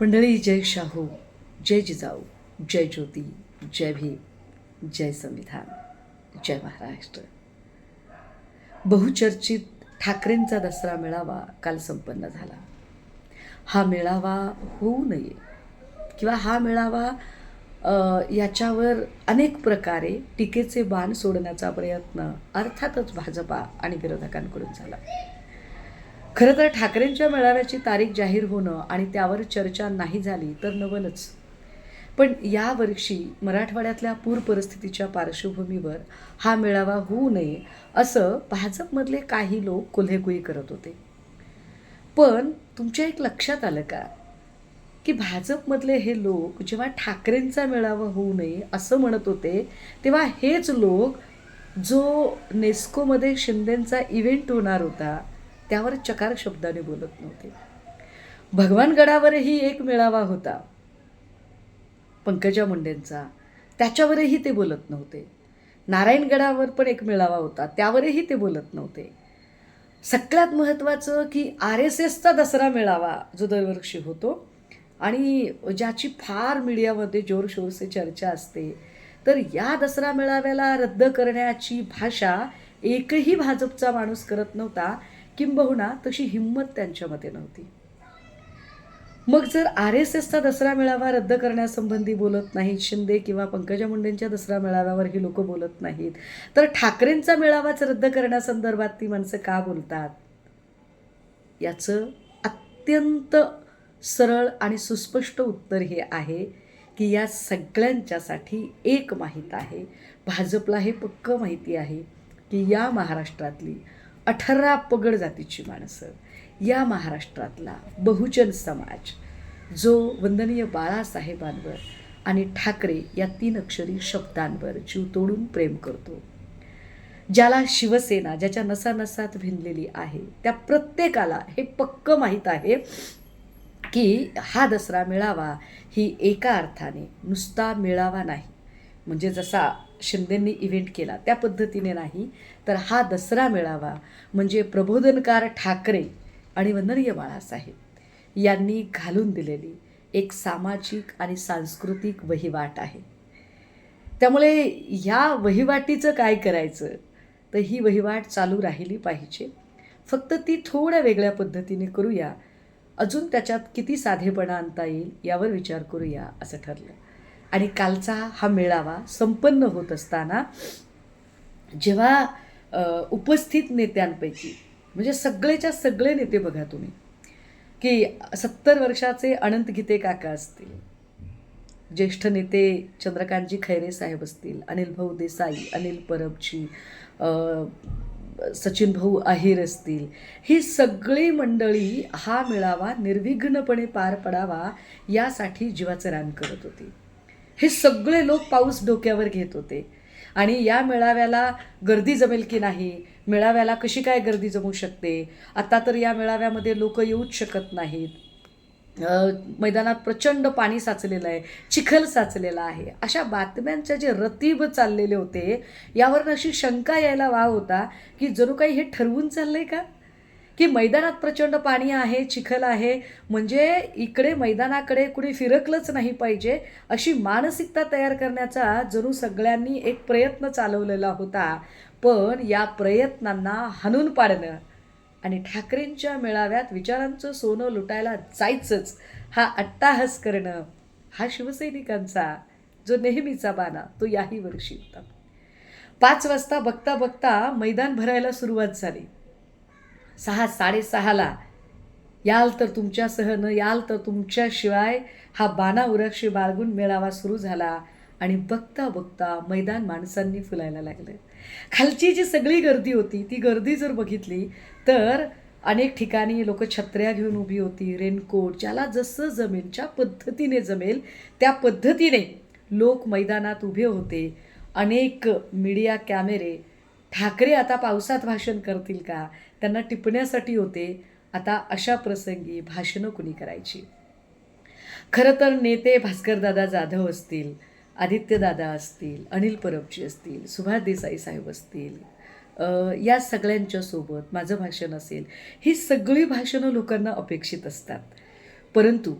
मंडळी जय शाहू जय जिजाऊ जय ज्योती जय भीम जय संविधान जय महाराष्ट्र. बहुचर्चित ठाकरेंचा दसरा मेळावा काल संपन्न झाला. हा मेळावा होऊ नये किंवा हा मेळावा याच्यावर अनेक प्रकारे टीकेचे बाण सोडण्याचा प्रयत्न अर्थातच भाजपा आणि विरोधकांकडून झाला. खरं तर ठाकरेंच्या मेळाव्याची तारीख जाहीर होणं आणि त्यावर चर्चा नाही झाली तर नवलच. पण यावर्षी मराठवाड्यातल्या पूर परिस्थितीच्या पार्श्वभूमीवर हा मेळावा होऊ नये असं भाजपमधले काही लोक कोल्हेकुई करत होते. पण तुमच्या एक लक्षात आलं का? की भाजपमधले हे लोक जेव्हा ठाकरेंचा मेळावा होऊ नये असं म्हणत होते तेव्हा हेच लोक जो नेस्कोमध्ये शिंदेंचा इव्हेंट होणार होता त्यावर चकार शब्दाने बोलत नव्हते. भगवानगडावरही एक मेळावा होता. पंकजा मुंडेंचा. त्याच्यावरही ते बोलत नव्हते. नारायणगडावर पण एक मेळावा होता. त्यावरही ते बोलत नव्हते. सगळ्यात महत्त्वाचं की आर एस एसचा दसरा मेळावा जो दरवर्षी होतो आणि ज्याची फार मीडियामध्ये जोरशोरसे चर्चा असते तर या दसरा मेळाव्याला रद्द करण्याची भाषा एकही भाजपचा माणूस करत नव्हता. किंबहुना तशी हिंमत त्यांच्यामध्ये नव्हती. मग जर आर एस एसचा दसरा मेळावा रद्द करण्यासंबंधी बोलत नाहीत शिंदे किंवा पंकजा मुंडेंच्या दसरा मेळाव्यावर ही लोक बोलत नाहीत तर ठाकरेंचा मेळावाच रद्द करण्यासंदर्भात ती माणसं का बोलतात? याचं अत्यंत सरळ आणि सुस्पष्ट उत्तर हे आहे की या सगळ्यांच्यासाठी एक माहीत आहे. भाजपला हे पक्क माहिती आहे की या महाराष्ट्रातली अठरा पगड जातीची माणसं या महाराष्ट्रातला बहुजन समाज जो वंदनीय बाळासाहेबांवर आणि ठाकरे या तीन अक्षरी शब्दांवर जीव तोडून प्रेम करतो. ज्याला शिवसेना ज्याच्या नसानसात भिनलेली आहे त्या प्रत्येकाला हे पक्क माहीत आहे की हा दसरा मिळावा ही एका अर्थाने नुसता मिळावा नाही. म्हणजे जसा शिंदेंनी इव्हेंट केला. त्या पद्धतीने नाही तर हा दसरा मेळावा म्हणजे प्रबोधनकार ठाकरे आणि वनर्य बाळासाहेब यांनी घालून दिलेली एक सामाजिक आणि सांस्कृतिक वहिवाट आहे. त्यामुळे ह्या वहिवाटीचं काय करायचं? तर ही वहिवाट चालू राहिली पाहिजे. फक्त ती थोड्या वेगळ्या पद्धतीने करूया. अजून त्याच्यात किती साधेपणा आणता येईल यावर विचार करूया असं ठरलं. आणि कालचा हा मेळावा संपन्न होत असताना जेव्हा उपस्थित नेत्यांपैकी म्हणजे सगळेच्या सगळे नेते बघा तुम्ही की सत्तर वर्षाचे अनंत गीते काका असतील ज्येष्ठ नेते चंद्रकांतजी खैरे साहेब असतील अनिल भाऊ देसाई अनिल परबजी सचिन भाऊ अहिर असतील ही सगळी मंडळी हा मेळावा निर्विघ्नपणे पार पडावा यासाठी जीवाचं रान करत होती. हे सगळे लोक पाऊस डोक्यावर घेत होते. आणि या मेळाव्याला गर्दी जमेल की नाही? मेळाव्याला कशी काय गर्दी जमू शकते? आता तर या मेळाव्यामध्ये लोक येऊच शकत नाहीत. मैदानात प्रचंड पाणी साचलेलं आहे चिखल साचलेला आहे. अशा बातम्यांच्या जे रतीब चाललेले होते यावरून अशी शंका यायला वाव होता की जणू काही हे ठरवून चाललं आहे का? की मैदानात प्रचंड पाणी आहे चिखल आहे म्हणजे इकडे मैदानाकडे कुणी फिरकलंच नाही पाहिजे अशी मानसिकता तयार करण्याचा जणू सगळ्यांनी एक प्रयत्न चालवलेला होता. पण या प्रयत्नांना हाणून पाडणं आणि ठाकरेंच्या मेळाव्यात विचारांचं सोनं लुटायला जायचंच हा अट्टाहास करणं हा शिवसैनिकांचा जो नेहमीचा बाणा तो याही वर्षी होता. पाच वाजता बघता बघता मैदान भरायला सुरुवात झाली. सहा साडेसहाला. याल तर तुमच्यासह न याल तर तुमच्याशिवाय हा बाणा उरक्षी बाळगून मेळावा सुरू झाला आणि बघता बघता मैदान माणसांनी फुलायला लागलं. खालची जी सगळी गर्दी होती ती गर्दी जर बघितली तर अनेक ठिकाणी लोक छत्र्या घेऊन उभी होती रेनकोट ज्याला जसं जमेल ज्या पद्धतीने जमेल त्या पद्धतीने लोक मैदानात उभे होते. अनेक मीडिया कॅमेरे ठाकरे आता पावसात भाषण करतील का? त्यांना टिपण्यासाठी होते. आता अशा प्रसंगी भाषणं कुणी करायची? खरं तर नेते भास्करदादा जाधव असतील आदित्यदादा असतील अनिल परबजी असतील सुभाष देसाई साहेब असतील या सगळ्यांच्या सोबत माझं भाषण असेल ही सगळी भाषणं लोकांना अपेक्षित असतात. परंतु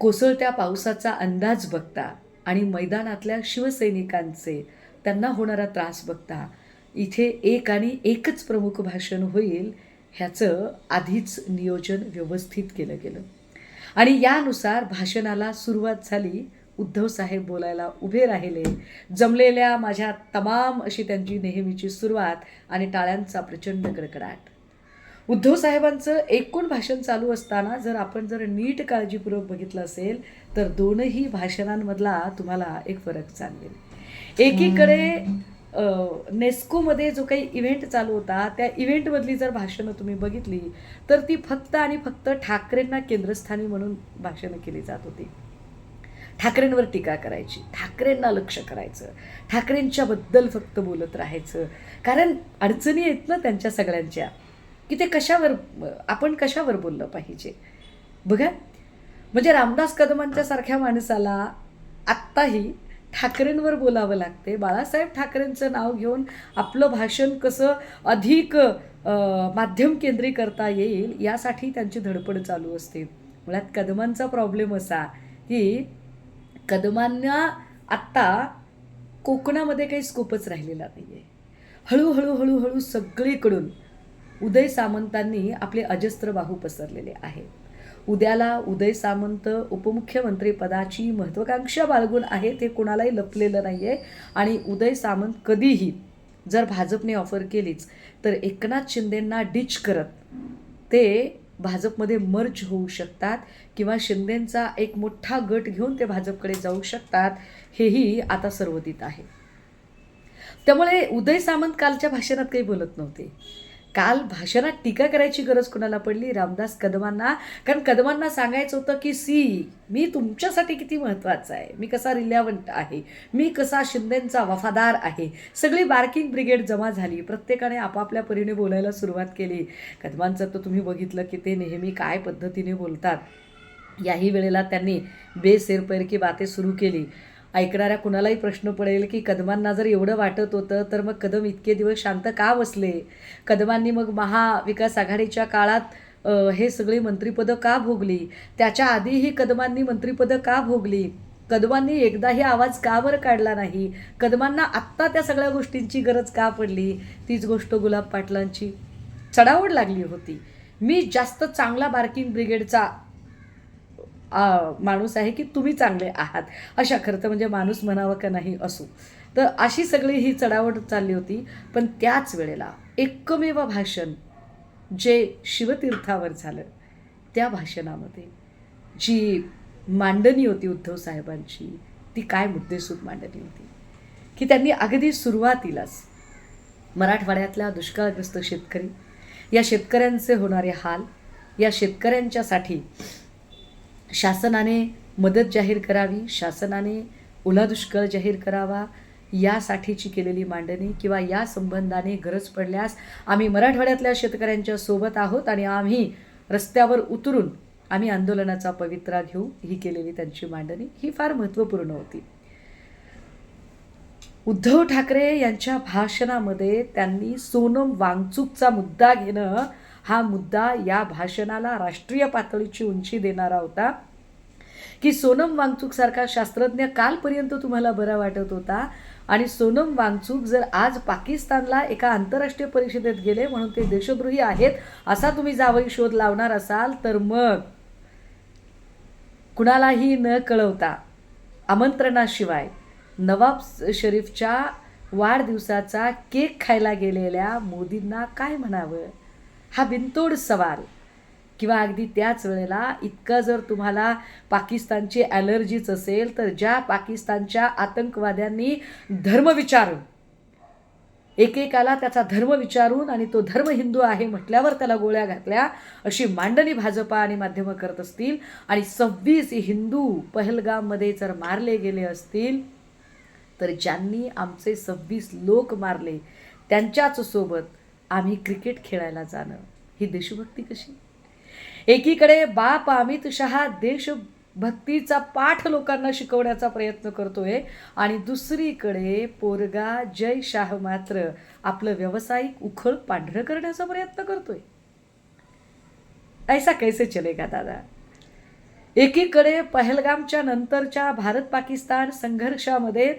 कोसळत्या पावसाचा अंदाज बघता आणि मैदानातल्या शिवसैनिकांचे त्यांना होणारा त्रास बघता इथे एक आणि एकच प्रमुख भाषण होईल ह्याचं आधीच नियोजन व्यवस्थित केलं गेलं. आणि यानुसार भाषणाला सुरुवात झाली. उद्धव साहेब बोलायला उभे राहिले. जमलेल्या माझ्या तमाम अशी त्यांची नेहमीची सुरुवात आणि टाळ्यांचा प्रचंड कडकडाट. उद्धव साहेबांचं एकूण भाषण चालू असताना जर आपण जर नीट काळजीपूर्वक बघितलं असेल तर दोनही भाषणांमधला तुम्हाला एक फरक जाणवेल. एकीकडे नेस्कोमध्ये जो काही इव्हेंट चालू होता त्या इव्हेंटमधली जर भाषणं तुम्ही बघितली तर ती फक्त आणि फक्त ठाकरेंना केंद्रस्थानी म्हणून भाषणं केली जात होती. ठाकरेंवर टीका करायची ठाकरेंना लक्ष करायचं ठाकरेंच्याबद्दल फक्त बोलत राहायचं. कारण अडचणी आहेत ना त्यांच्या सगळ्यांच्या की ते कशावर आपण कशावर बोललं पाहिजे? बघा म्हणजे रामदास कदमांच्या सारख्या माणसाला आत्ताही ठाकरेंवर बोलावं लागते. बाळासाहेब ठाकरेंचं नाव घेऊन आपलं भाषण कसं अधिक माध्यम केंद्री करता येईल यासाठी त्यांची धडपड चालू असते. मुळात कदमांचा प्रॉब्लेम असा की कदमांना आत्ता कोकणामध्ये काही स्कोपच राहिलेला नाही आहे हळूहळू हळूहळू सगळीकडून उदय सामंतांनी आपले अजस्त्र बाहू पसरलेले आहेत. उद्याला उदय सामंत उपमुख्यमंत्रीपदाची महत्त्वाकांक्षा बाळगून आहेत हे कोणालाही लपलेलं नाही आहे आणि उदय सामंत कधीही जर भाजपने ऑफर केलीच तर एकनाथ शिंदेंना डिच करत ते भाजपमध्ये मर्ज होऊ शकतात किंवा शिंदेंचा एक मोठा गट घेऊन ते भाजपकडे जाऊ शकतात हेही आता सर्वदित आहे. त्यामुळे उदय सामंत कालच्या भाषणात काही बोलत नव्हते. काल भाषणात टीका करायची गरज कोणाला पडली? रामदास कदमांना. कारण कदमांना सांगायचं होतं की सी मी तुमच्यासाठी किती महत्त्वाचा आहे? मी कसा रिलॅवंट आहे? मी कसा शिंदेंचा वफादार आहे? सगळी बार्किंग ब्रिगेड जमा झाली. प्रत्येकाने आपापल्या परीने बोलायला सुरुवात केली. कदमांचं तर तुम्ही बघितलं की ते नेहमी काय पद्धतीने बोलतात. याही वेळेला त्यांनी बेसेरपैरकी बाते सुरू केली. ऐकणाऱ्या कुणालाही प्रश्न पडेल की कदमांना जर एवढं वाटत होतं तर मग कदम इतके दिवस शांत का बसले? कदमांनी मग महाविकास आघाडीच्या काळात हे सगळी मंत्रिपदं का भोगली? त्याच्या आधीही कदमांनी मंत्रिपदं का भोगली? कदमांनी एकदाही आवाज का बरं काढला नाही? कदमांना आत्ता त्या सगळ्या गोष्टींची गरज का पडली? तीच गोष्ट गुलाब पाटलांची चढावड लागली होती. मी जास्त चांगला बार्किंग ब्रिगेडचा माणूस आहे की तुम्ही चांगले आहात. अशा खरं तर म्हणजे माणूस म्हणावं का नाही असो. तर अशी सगळी ही चढावड चालली होती. पण त्याच वेळेला एकमेव भाषण जे शिवतीर्थावर झालं त्या भाषणामध्ये जी मांडणी होती उद्धव साहेबांची ती काय मुद्देसूद मांडणी होती? की त्यांनी अगदी सुरुवातीलाच मराठवाड्यातल्या दुष्काळग्रस्त शेतकरी या शेतकऱ्यांचे होणारे हाल या शेतकऱ्यांच्यासाठी शासनाने मदत जाहीर करावी शासनाने ओला दुष्काळ जाहीर करावा यासाठीची केलेली मांडणी किंवा या संबंधाने गरज पडल्यास आम्ही मराठवाड्यातल्या शेतकऱ्यांच्या सोबत आहोत आणि आम्ही रस्त्यावर उतरून आम्ही आंदोलनाचा पवित्रा घेऊ ही केलेली त्यांची मांडणी ही फार महत्त्वपूर्ण होती. उद्धव ठाकरे यांच्या भाषणामध्ये त्यांनी सोनम वांगचूकचा मुद्दा घेणं हा मुद्दा या भाषणाला राष्ट्रीय पातळीची उंची देणारा होता. की सोनम वांगचूकसारखा शास्त्रज्ञ कालपर्यंत तुम्हाला बरा वाटत होता. आणि सोनम वांगचूक जर आज पाकिस्तानला एका आंतरराष्ट्रीय परिषदेत गेले म्हणून ते देशद्रोही आहेत असा तुम्ही जावई शोध लावणार असाल तर मग कुणालाही न कळवता आमंत्रणाशिवाय नवाब शरीफच्या वाढदिवसाचा केक खायला गेलेल्या मोदींना काय म्हणावं? हा बिनतोड सवाल. किंवा अगदी त्याच वेळेला इतकं जर तुम्हाला पाकिस्तानची ॲलर्जीच असेल तर ज्या पाकिस्तानच्या आतंकवाद्यांनी धर्म विचारून एकेकाला त्याचा धर्म विचारून आणि तो धर्म हिंदू आहे म्हटल्यावर त्याला गोळ्या घातल्या अशी मांडणी भाजपा आणि माध्यमं करत असतील आणि सव्वीस हिंदू पहलगाममध्ये जर मारले गेले असतील तर ज्यांनी आमचे सव्वीस लोक मारले त्यांच्याच सोबत आम्ही क्रिकेट खेळायला जाणं. ही देशभक्ती कशी? एकीकडे बाप अमित शहा देशभक्तीचा पाठ लोकांना शिकवण्याचा प्रयत्न करतोय आणि दुसरीकडे पोरगा जय शाह मात्र आपलं व्यावसायिक उखळ पांढरं करण्याचा प्रयत्न करतोय. ऐसा कैसे चलेगा दादा? एकीकडे पहलगामच्या नंतरच्या भारत पाकिस्तान संघर्षामध्ये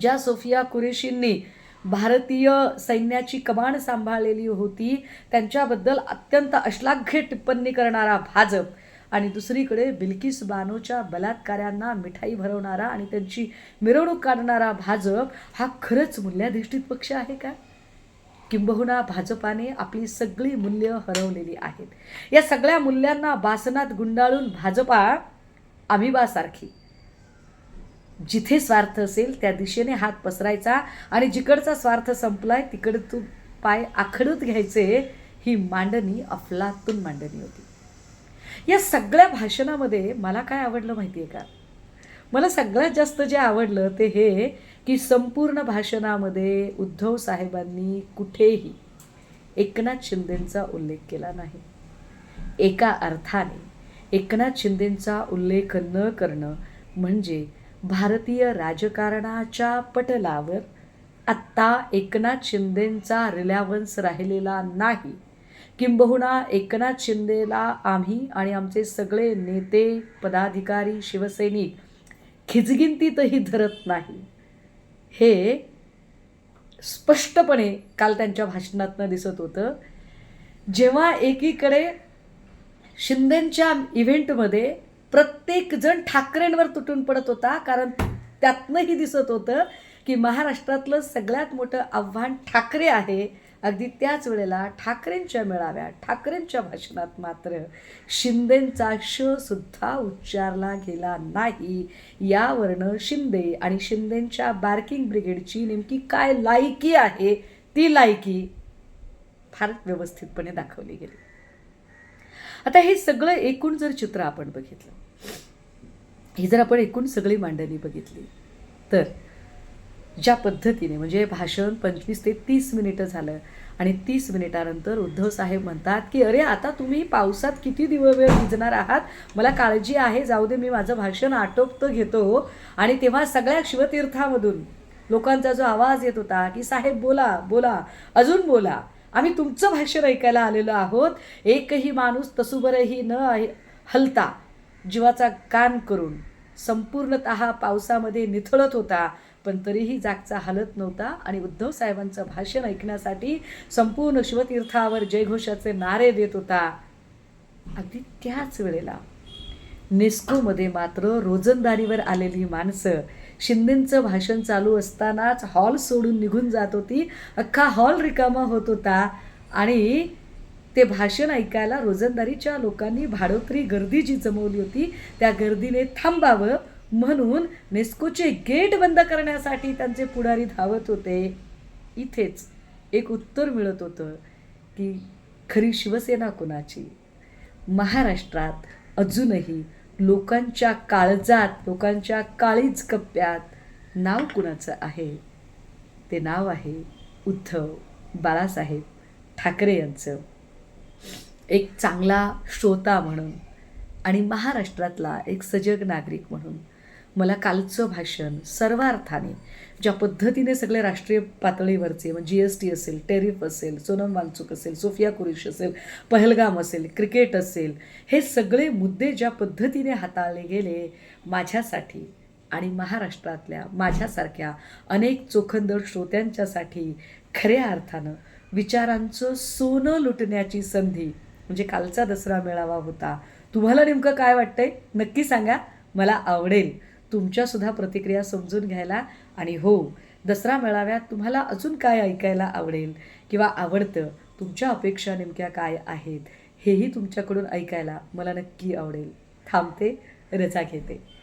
ज्या सोफिया कुरेशींनी भारतीय सैन्याची कमान सांभाळलेली होती. त्यांच्याबद्दल अत्यंत अश्लाघ्य टिप्पणी करणारा भाजप आणि दुसरीकडे बिल्किस बानोच्या बलात्काऱ्यांना मिठाई भरवणारा आणि त्यांची मिरवणूक काढणारा भाजप हा खरंच मूल्याधिष्ठित पक्ष आहे का? किंबहुना भाजपाने आपली सगळी मूल्य हरवलेली आहेत. या सगळ्या मूल्यांना बासनात गुंडाळून भाजपा अमिबासारखी जिथे स्वार्थ असेल त्या दिशेने हात पसरायचा आणि जिकडचा स्वार्थ संपलाय तिकडे तू पाय आखडूत घ्यायचे ही मांडणी अफलातून मांडणी होती. या सगळ्या भाषणामध्ये मला काय आवडलं माहिती आहे का? मला सगळ्यात जास्त जे आवडलं ते हे की संपूर्ण भाषणामध्ये उद्धव साहेबांनी कुठेही एकनाथ शिंदेंचा उल्लेख केला नाही. एका अर्थाने एकनाथ शिंदेंचा उल्लेख न करणं म्हणजे भारतीय राजकारणाच्या पटलावर आत्ता एकनाथ शिंदेंचा रिलॅवन्स राहिलेला नाही. किंबहुना एकनाथ शिंदेला आम्ही आणि आमचे सगळे नेते पदाधिकारी शिवसैनिक खिजगिंतीतही धरत नाही. हे स्पष्टपणे काल त्यांच्या भाषणातनं दिसत होतं. जेव्हा एकीकडे शिंदेंच्या इव्हेंटमध्ये प्रत्येकजण ठाकरेंवर तुटून पडत होता कारण त्यातनंही दिसत होतं की महाराष्ट्रातलं सगळ्यात मोठं आव्हान ठाकरे आहे. अगदी त्याच वेळेला ठाकरेंच्या मेळाव्यात ठाकरेंच्या भाषणात मात्र शिंदेंचा श सुद्धा उच्चारला गेला नाही. यावरनं शिंदे आणि शिंदेंच्या बार्किंग ब्रिगेडची नेमकी काय लायकी आहे ती लायकी फार व्यवस्थितपणे दाखवली गेली. आता हे सगळं एकूण जर चित्र आपण बघितलं ही जर आपण एकूण सगळी मांडणी बघितली तर ज्या पद्धतीने म्हणजे भाषण पंचवीस ते तीस मिनिटं झालं आणि तीस मिनिटानंतर उद्धव साहेब म्हणतात की अरे आता तुम्ही पावसात किती दिवस वेळ भिजणार आहात? मला काळजी आहे जाऊ दे मी माझं भाषण आटोपतं घेतो. आणि तेव्हा सगळ्या शिवतीर्थामधून लोकांचा जो आवाज येत होता की साहेब बोला बोला अजून बोला. आम्ही तुमचं भाषण ऐकायला आलेलो आहोत. एकही माणूस तसुबरही न हलता जीवाचा कान करून संपूर्णत पावसामध्ये निथळत होता पण तरीही जागचा हलत नव्हता आणि उद्धव साहेबांचं भाषण ऐकण्यासाठी संपूर्ण शिवतीर्थावर जयघोषाचे नारे देत होता. अगदी त्याच वेळेला नेस्कोमध्ये मात्र रोजंदारीवर आलेली माणसं शिंदेंचं भाषण चालू असतानाच हॉल सोडून निघून जात होती. अख्खा हॉल रिकामा होत होता आणि ते भाषण ऐकायला रोजंदारीच्या लोकांनी भाडोत्री गर्दी जी जमवली होती. त्या गर्दीने थांबावं म्हणून नेस्कोचे गेट बंद करण्यासाठी त्यांचे पुढारी धावत होते. इथेच एक उत्तर मिळत होतं की खरी शिवसेना कुणाची? महाराष्ट्रात अजूनही लोकांच्या काळजात लोकांच्या काळीज कप्प्यात नाव कुणाचं आहे? ते नाव आहे उद्धव बाळासाहेब ठाकरे यांचं. एक चांगला श्रोता म्हणून आणि महाराष्ट्रातला एक सजग नागरिक म्हणून मला कालचं भाषण सर्वार्थाने ज्या पद्धतीने सगळे राष्ट्रीय पातळीवरचे म्हणजे जी एस टी असेल टेरिफ असेल सोनम वालचूक असेल सोफिया कुरिश असेल पहलगाम असेल क्रिकेट असेल हे सगळे मुद्दे ज्या पद्धतीने हाताळले गेले माझ्यासाठी आणि महाराष्ट्रातल्या माझ्यासारख्या अनेक चोखंदर श्रोत्यांच्यासाठी खऱ्या अर्थानं विचारांचं सोनं लुटण्याची संधी म्हणजे कालचा दसरा मेळावा होता. तुम्हाला नेमकं काय वाटतंय? नक्की सांगा. मला आवडेल. तुमच्यासुद्धा प्रतिक्रिया समजून घ्यायला. आणि हो दसरा मेळाव्यात तुम्हाला अजून काय ऐकायला आवडेल? किंवा आवडतं? तुमच्या अपेक्षा नेमक्या काय आहेत? हेही तुमच्याकडून ऐकायला मला नक्की आवडेल. थांबते रजा घेते.